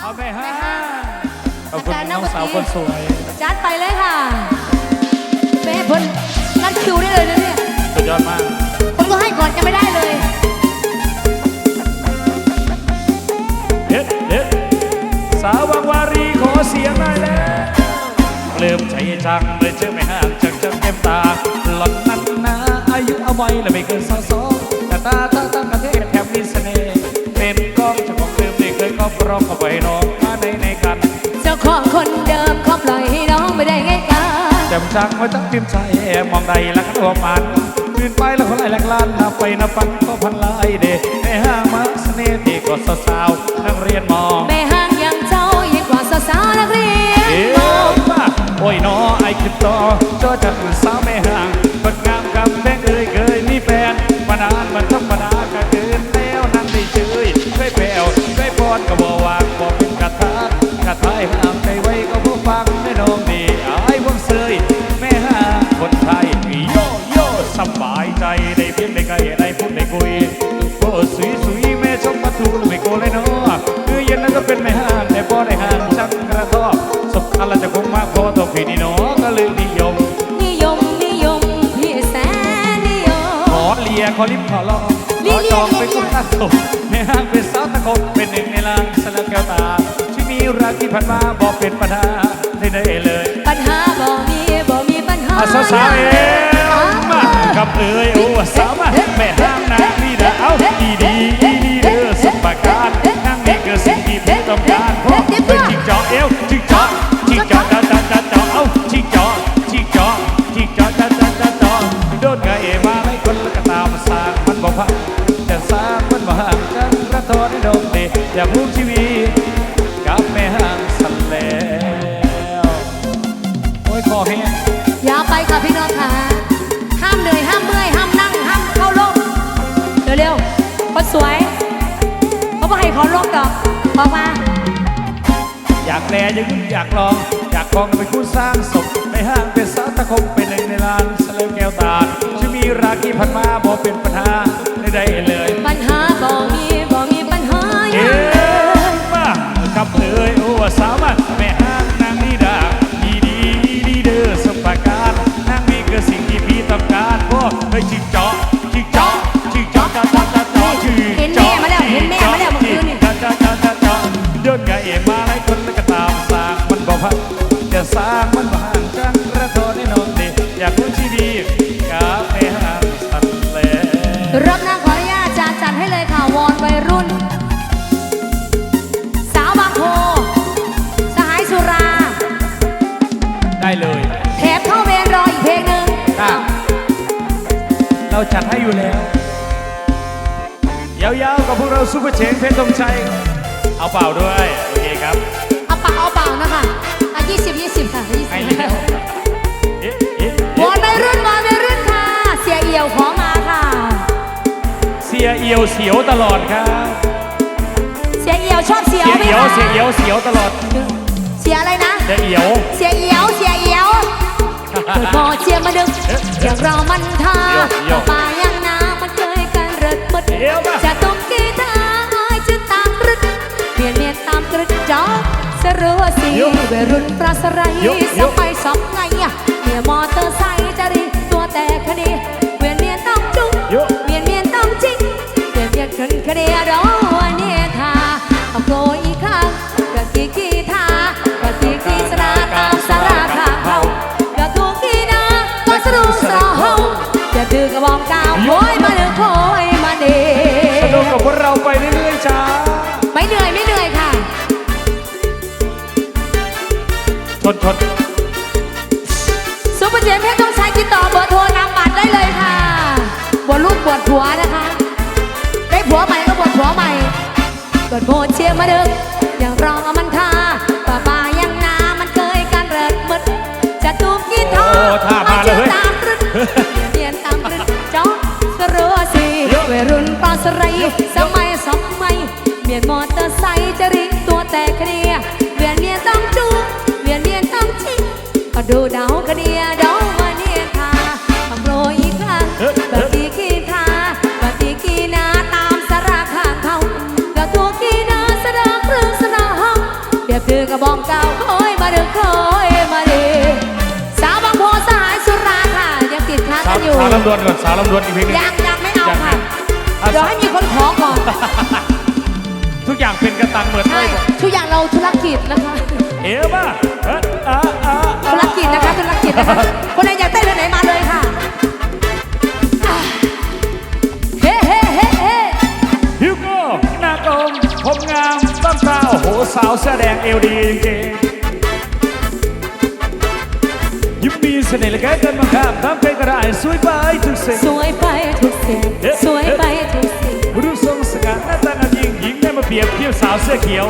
เอาไปฮะขอบคุณน้องสาวคนสวยจัดไปเลยค่ะแม่เพิ่นนัดคิวได้เลยนะเนี่ยสุดยอดมากคนก็ให้ก่อนจะไม่ได้เลยเฮ็ดเฮ็ดสาวบางวารีขอเสียงหน่อยแล้วเริ่มใจจังเลยเจอไม่ห่างจากจังเต็มตาหล่อนนั้นนะอายุเอาไว้และไม่เกินสาวสองแต่ตา ร้อมเอาไปน้องมาในในกัน เจ้าของคนเดิมเขาปล่อยให้น้องไม่ได้ง่ายกันจำจังไว้ตั้งเตรียมใจมองใดแล้วก็ตัวมันคืนไปแล้วคนไรแหลกล้านนับไปนับฟังก็พันลายเดในห้างมาเสน่ห์ดีกว่าสาวๆนักเรียนมองแม่ห้างอย่างเจ้ายิ่งกว่าสาวๆนักเรียนเอ๋มาโอ้ยน้อไอ้คิดต่อจอจากส เย็นนั้นก็เป็นแม่ห้างแต่พอได้ห่างชักกระทบสบอะไรจะคงมากพอตัวพี่นี่เนาะก็เลยนิยม นิยมนิยมพี่แสนนิยมขอเลียขอลิมขอลองเลีขยอจองเลียเป็นคนตาสมแม่ห้างเป็นสาวตะกบเป็นหนึ่งในลางสลักแก้วตาที่มีรักที่ผ่านมาบอกเป็นปัญหาได้ได้เลย ปัญหาบ่มีบ่มีปัญหาอาสาวสาวๆเอ็มมากับเอ้ยโอ้สาวมาแม่ห้างนางนี่เด้อเอาดีดีดีดี มดีอยากรู้ชีวิตกับแม่ห้างสันแล้วโอ้ยคอแห้งอย่าไปค่ะพี่น้องค่ะ ห้ามเหนื่อยห้ามเมื่อยห้ามนั่งห้ามเข้าลมเร็วๆคนสวย เขาบอกให้เขาลมดอกบอกมาอยากแลอยากยุ่งอยากลอง อยากคองเป็นคู่สร้างศพในห้างเป็นสาวตะคงเป็นหนึ่งในลานสะเลวแก้วตาจะมีราคีพันมาบ่เป็นปัญหาใดๆเสาวมาแม่ห้างนางนี่ดาดีดีดีเด้อสมประการนางนี่คือสิ่งที่พี่ต้องการโอ้เฮ้ยจิงเจาะจิงเจาะจิงเจาะเจาะเจาะเจาะเจาะจิงเห็นแม่มาแล้วเห็นแม่มาแล้วเมื่อคืนนี่ เจาะเจาะเจาะเจาะเจาะเดินไงมาหลายคนแล้วก็ตามสร้างมันบ่พักจะสร้างมันบ่ห่างกันกระโดดให้นอนดีอยากรู้ชีวิต เราจัดให้อยู่แล้วยาวๆกับพวกเราซุปเปอร์เชนเพชรธงชัยเอาเปล่าด้วย โอเคครับเอาเปล่าเอาเปล่านะคะอะยี่สิบยี่สิบค่ะยี่สิให้บแล้วเอ๊ะเอ๊ะวอนวัยรุ่นวอนวัยรุ่นค่ะ เสียเอี่ยวขอมาค่ะ เสียเอียวเสียวตลอดครับ เสียเอี่ยวชอบเสียวเสียไหมเอียวคะเสียเอียวเสียวตลอด เสียอะไรนะ เสียเอียว เสียเอี่ยวเสียเอี่ยวเกิดพอเชียร์มาดึกอย่างเรามันท่าเอี่ยวป่า สีเวรุ่นปราศรัยสมัยสองไงอะเมียมอเตอร์ไซค์ หัวใหม่เกิดโบเชียร์มาดึกอย่างรองเอามันทาป่าป่ายังนามันเคยกันเริดมึดจะตูบกินทอโอ้ท่ามาเลยเว้ย ตามรึดเรียนตามรึดจ๊อกสรัวสีวัยรุ่นปลาสไรสมัยสมัยเมียนมอเตอร์ไซค์จะริตัวแตกเคลียเวียนเมียนต้องจูเวียนเมียนต้องชิงก็ดูดาวำดวนก่อนสาวลำดวนอีกเพลงหนึง ยังยังไม่เอายังค่ะ อะ เดี๋ยวให้มีคนขอก่อนทุกอย่างเป็นกระตังเหมือนใช่ไม่บอกทุกอย่างเราธุรกิจนะคะเอ๋มาเอ๊ะอะอะอะธุรกิจนะคะธุรกิจนะคะคนไหนอยากเต้นเรื่องไหนมาเลยค่ะอะเฮ้เฮ้เฮ้เฮ้ฮิวโก้หน้ากลมผมงามตั้งตาโอ้โหสาวแสดงเอวดีจริงๆ เสน่ห์เหลือเกินกันมาข้ามทำเพลงก็ได้สวยไปทุกสิ่งสวยไปทุกสิ่งสวยไปทุกสิ่งรูปทรงสง่าหน้าตางามยิ่งหญิงได้มาเปรียบเทียบสาวเสื้อเขียว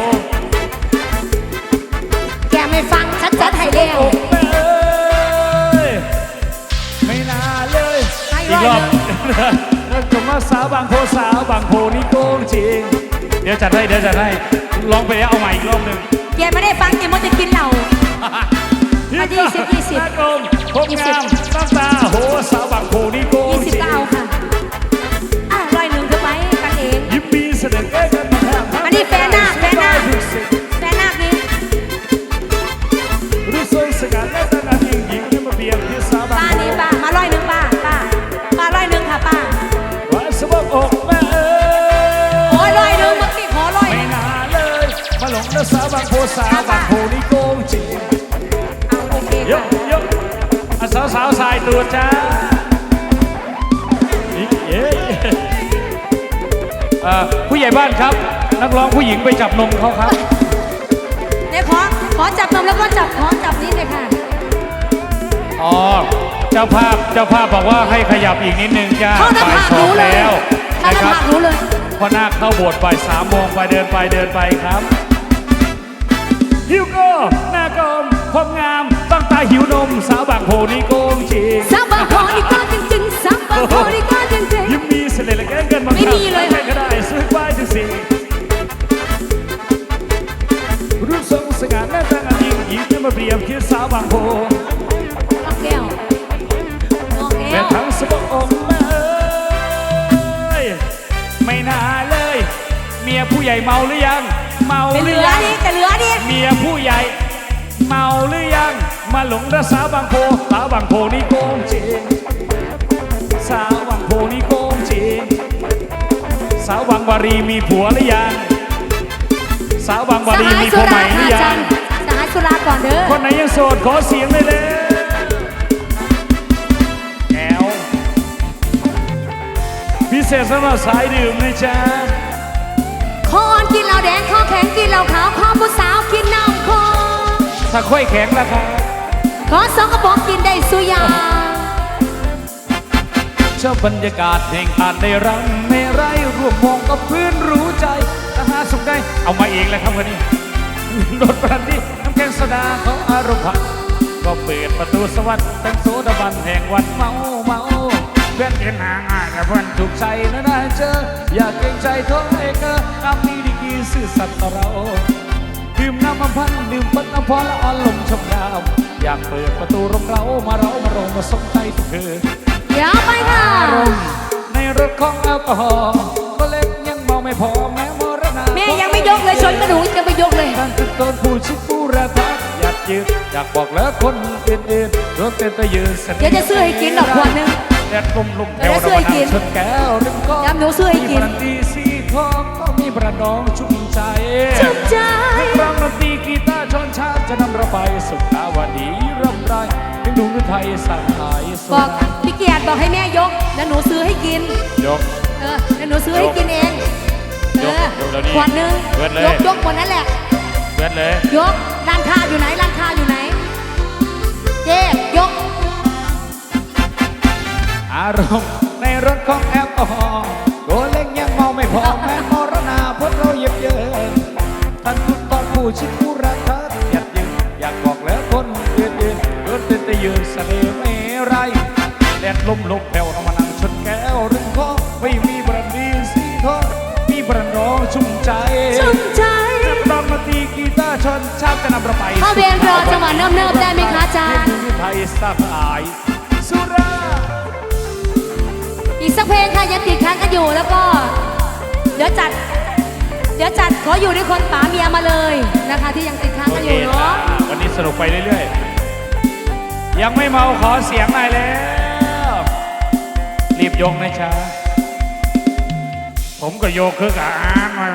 แกไม่ฟังชัดชัดๆให้เร็วโอ้แม่เอ้ยไม่น่าเลยให้อีกรอบไว้แล้วจงว่าสาวบางโพสาวบางโพนี่โกงจริง เดี๋ยวจัดให้เดี๋ยวจัดให้ลองไปแล้วเอาใหม่อีกรอบหนึ่งแกไม่ได้ฟังแกมันจะกินเหล้ามายี่สิบยี่สิบ หน้ากลมผมยี่สิบงามตั้งตาโหสาวบางโพนี่โกงยี่จสิบริงก็เอาค่ะอะร้อยหนึ่งเธอไหมกันเอง ยิ้มมีเสน่ห์แก้กันมาข้ามอันนี้แฟนหน้าแฟนหน้าทุกสิ่งแฟนนาคนี้รูปทรงสง่าหน้าตางามยิ่งหญิงได้มาเปรียบเทียบสาวบางป้าโพนี่ป้ามาร้อยหนึ่งป้าป้าป้าร้อยหนึ่งค่ะป้าว่าสะบกอกแม่เอ้โอ้ยร้อยหนึ่งเมื่อกี้ขอร้อยหไม่นึ่งน่าเลย มาหลงรักสาวบางโพสาวบางโพนี่โก สาวสาวสายตัวจ้าอีกเย้เอ่อผู้ใหญ่บ้านครับ นักร้องผู้หญิงไปจับนมเขาครับเดี๋ยวขอขอจับนมแล้วก็จับขอจับนี้เลยค่ะอ๋อเจ้าภาพเจ้าภาพบอกว่าให้ขยับอีกนิดนึงจ้าเข้าหน้าบ่ายผากสองรู้เลยแล้วเข้าหนะน้าครับผากรู้เลยพอนาคเข้าโบสถ์บ่ายสามโมงไปเดินไปเดินไปครับ ฮิวโก้หน้ากลมผมงามตั้งตาหิวนม สาวบางโพนี่โกงจริงสับบางพอนี่ก็จริงๆสับบางพอนี่ก็จริงยิ้มมีเสน่ห์เหลือเกินเกินบางไม่มีเลยใครก็ได้สวยไปทุกสิ่งรูปทรงสง่าหน้าตางามยิ่งหญิงจะมาเปรียบเทียบสาวบางโพๆน้องแก้วน้องแก้แม่วทั้งสะบกแม่เอ้ยไม่น่าเลย เมียผู้ใหญ่เมาหรือยัง เมาแต่หเหรืลืออยังนี่แต่เหลือนี่เมียผู้ใหญ่ เมาหรือยัง มาหลงรักสาวบางโพสาวบางโพนี่โกงจริงสาวบางโพนี่โกงจริงสาวบางวารีมีผัวหรือยัง สาวบางวาสรีหายมีสุผัวใหราม่หรืค่ะอยัจังนสหายสุราก่อนเด้อคนไหนยังโสดขอเสียงเลยเลยแอวพิเศษสำหรับสายดื่มนะจ๊ะ คอนกินเหล้าแดงคอแข็งกินเหล้าขาวคอผู้สาวกินน้ำคอถ้าค่อยแข็งราคาขอสองกระบอกกินได้สุยางชอบบรรยากาศแห่งการได้รำไม่ไรร่วมมองกับเพื่อนรู้ใจอาหารสุขได้ เอามาเองเลยครับวันนี้โดดประดิน้ำแข็งโซดาเขาอารมณ์พักก็เปิดประตูสวรรค์เป็นโซดาบันแห่งวันเมาเมาเพื่อนเอ็นหางอะกับเพื่อนถูกใจนะได้เจอ อย่าเกรงใจโทษเอกอำมีดีกีซื่อสัตย์ต่อเราดื่มน้ำมันพันดื่มปันน้ำพอละอ่อนลมชมยามอยากเปิดประตูรมเรามาเรามารงมาสมใจทุกเธอเดี๋ยวไปค่ะอารมณ์ในรถของแอลกอฮอล์ก็เล็กยังเมาไม่พอแม้มรณะแม่ยังไม่ยกเลยชนกระดูกยังไม่ยกเลยท่านเป็นต้นผู้ชิดผู้ระทักอยากยืนอยากบอกแล้วคนอื่นๆรถเป็นตะยืนสนิทเดี๋ยวจะซื้อให้กินดอกขวดหนึง แดดลมลมแถเดี๋ยววจะซื้อให้กินชนแก้วริมกองย้ำหนูซื้อให้กินมีบรันตีสีทองก็มีประนองชุ่มใจชื่นใจฟังดนตรีกีตาร์ชนชาติจะนำเราไปสุขาวดีรำไรถึงดูฤทัยสหายสุบอกราพี่เกียรติบอกให้แม่ยก แล้วหนูซื้อให้กิน ยก เออแล้วหนูซื้อให้กินเองเอยกอยกเดี๋ยวนี้ขวดหนึงเปิดเลยยกยกหมดนั่นแหละเพื่อนเลยยกร้านค้าอยู่ไหนร้านารมณ์ในรถของแอลกอฮอล์โกเล็กยังเมาไม่พอแม้มรณาพวกเราเย็บเยินท่านทุกตอนผู้ชิดผู้รักทัดอยากยืนอยากบอกแล้วคนยืนยืนรถเป็นตะยืนเสน่ห์ไม่ไรแดดลมลมแผ่วเรามานั่งชนแก้วริมคอไม่มีบรันดีสีทองมีบรันร้องชุ่มใจชุ่มใจจะต้องมาตีกีตาร์ชนชาติจะนำเราไปเข้าเวรรอจังหวะเนิบๆได้ไหมคะจารย์เพื่อนไทยสหายสุรา อีกสักเพลงค่ะยังติดค้างกันอยู่แล้วก็ เดี๋ยวจัด เดี๋ยวจัดขออยู่ด้วยคนป๋าเมียมาเลยนะคะ ที่ยังติดค้างโอกันอเคยู่จ้าเนาะวันนี้สนุกไปเรื่อยๆ ยังไม่เมาขอเสียงหน่อยแล้ว รีบยกนะช้าผมก็โยกคือกับอ่านมา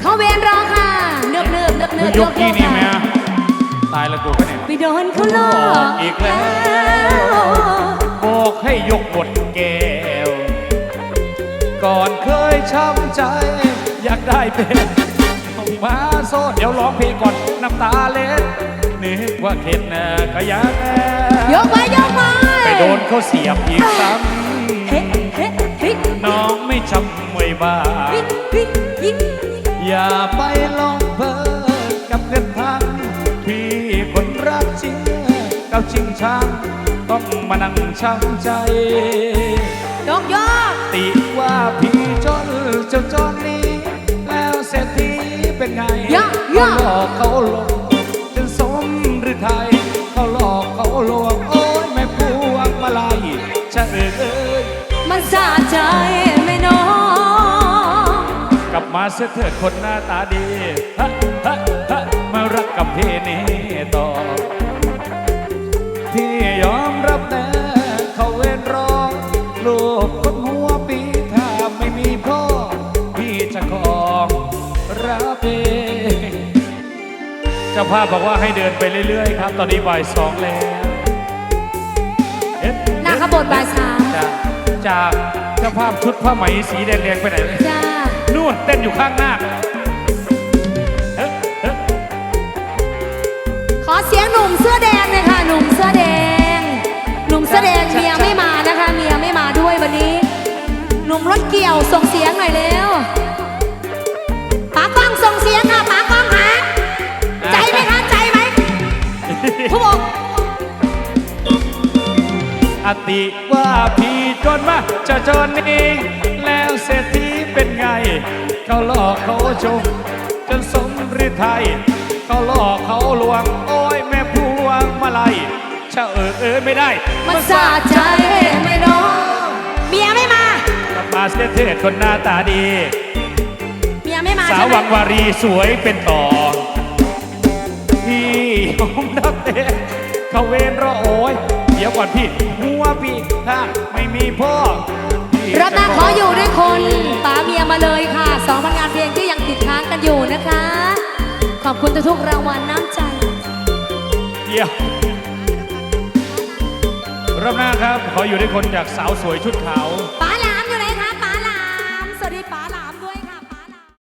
เขาเวียนรอค่ะเนิบเนิบเนิบเนิคืบอยกกี้นี่ไหมค่ะอะ ตายแล้วกูก็เนี่ยไปโดนเขาหลอกอีกแล้วบอกให้ยกบทแก้ว ก่อนเคยช้ำใจ อยากได้เป็นต้องมาโซดเดี๋ยวร้องเพลงก่อนน้ำตาเล็ดนึกว่าเข็ดนะก็อยากแน่ยกไว้ยกไว้ไปโดนเขาเสียบอีกซ้เฮ้เฮ้เฮ้ำน้องไม่จำไว้บ้างวิวิยิงอย่าไปลองเพ้อ กับจริงช่างต้องมานั่งช้ำใจยกยกติว่าพี่จนเจ้าจนนี้ แล้วเศรษฐีเป็นไงย่าเขาย่าหลอกเขาลวงจนสมหรือไทย เขาหลอกเขาลวงโอ้ยแม่พวงมาลัยชะเอิเอ้ยมันสะใจไหม่น้องกลับมาเสียเถิดคนหน้าตาดีฮะฮะฮะมารักกับพี่นี่ต่อ จ้าภาพบอกว่าให้เดินไปเรื่อยๆครับ ตอนนี้บ่ายสองแล้วเอ๊ะหน้าขบวนบ่ายสามจากจากเจ้าภาพชุดผ้าไหมสีแดงๆไปไหนจ้านู่นเต้นอยู่ข้างหน้าเอ๊ะเอ๊ะขอเสียงหนุ่มเสื้อแดงเลยค่ะ หนุ่มเสื้อแดง หนุ่มเสื้อแดงเมียไม่มานะคะ เมียไม่มาด้วยวันนี้ หนุ่มรถเกี่ยวส่งเสียงหน่อยเร็ว อติว่าพี่จนมาจะจนเองแล้วเศรษฐีเป็นไง เขาหลอกเขาชม จนสมฤทัยเขาหลอกเขาลวง โอ้ยแม่พวงมาลัยชะเออเออไม่ได้มันสะใจไหม่น้องเมียไม่มากลับมาเสียเถิดคนหน้าตาดี เมียไม่มาสาวใช่ไหมวังวารีสวยเป็นต่อพี่ยอมรับเองเขาเวนรอโอ้ยเี๋ยวก่อนพี่หัวปีกข้าไม่มีพ่อรับนาขออยู่ด้วยคนป๋าเมียมาเลยค่ะสองผลงานเพลงที่ยังติดค้างกันอยู่นะคะ ขอบคุณทุกรางวัลน้ำใจเดียวรับนาครับ ขออยู่ด้วยคนจากสาวสวยชุดขาวป๋าลามอยู่ไหนคะป๋าลามสวัสดีป๋าลาม